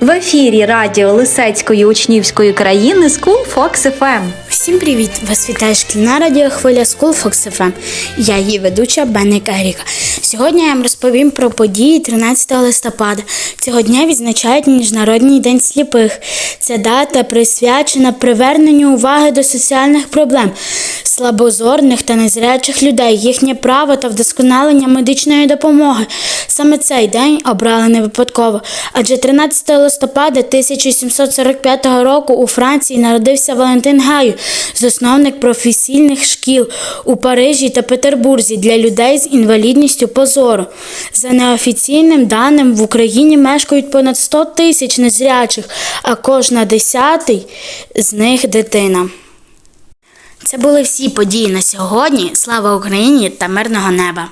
В ефірі радіо Лисецької учнівської країни School Fox FM. Всім привіт! Вас вітає шкільна радіохвиля School Fox FM. Я її ведуча Бенника Еріка. Сьогодні я вам розповім про події 13 листопада. Цього дня відзначають Міжнародний день сліпих. Ця дата присвячена приверненню уваги до соціальних проблем слабозорних та незрячих людей, їхнє право та вдосконалення медичної допомоги. Саме цей день обрали не випадково, адже 13 листопада 1745 року у Франції народився Валентин Гаю, засновник професійних шкіл у Парижі та Петербурзі для людей з інвалідністю по зору. За неофіційним даним в Україні мешкають понад 100 тисяч незрячих, а кожна десятий з них дитина. Це були всі події на сьогодні. Слава Україні та мирного неба!